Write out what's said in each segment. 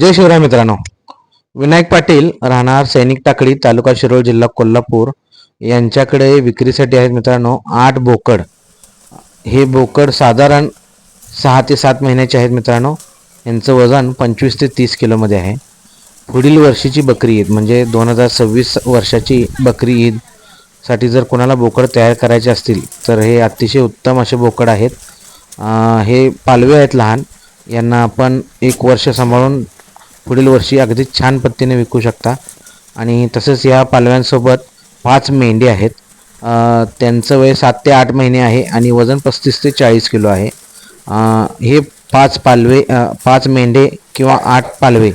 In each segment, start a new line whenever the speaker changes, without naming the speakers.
जय शिवराय मित्रांनो. विनायक पाटील राहणार सैनिक टाकळी तालुका शिरोळ जिल्हा कोल्हापूर. यांच्याकडे विक्रीसाठी आहेत मित्रांनो आठ बोकड. हे बोकड साधारण सहा ते सात महिन्याचे आहेत मित्रांनो. यांचं वजन पंचवीस ते तीस किलोमध्ये आहे. पुढील वर्षीची बकरी ईद म्हणजे दोन हजार सव्वीस वर्षाची बकरी ईदसाठी जर कोणाला बोकड तयार करायचे असतील तर हे अतिशय उत्तम असे बोकड आहेत. हे पालवे आहेत लहान. यांना आपण एक वर्ष सांभाळून पुढील वर्षी अगदी छान पद्धतीने विकू शकता. आणि तसेच या पालव्यांसोबत पाच मेंढे आहेत. त्यांचं वय सात ते आठ महिने आहे आणि वजन पस्तीस ते चाळीस किलो आहे. हे पाच पालवे पाच मेंढे किंवा आठ पालवे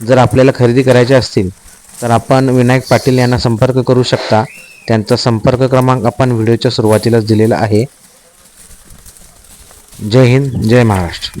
जर आपल्याला खरेदी करायचे असतील तर आपण विनायक पाटील यांना संपर्क करू शकता. त्यांचा संपर्क क्रमांक आपण व्हिडिओच्या सुरुवातीलाच दिलेला आहे. जय हिंद जय महाराष्ट्र.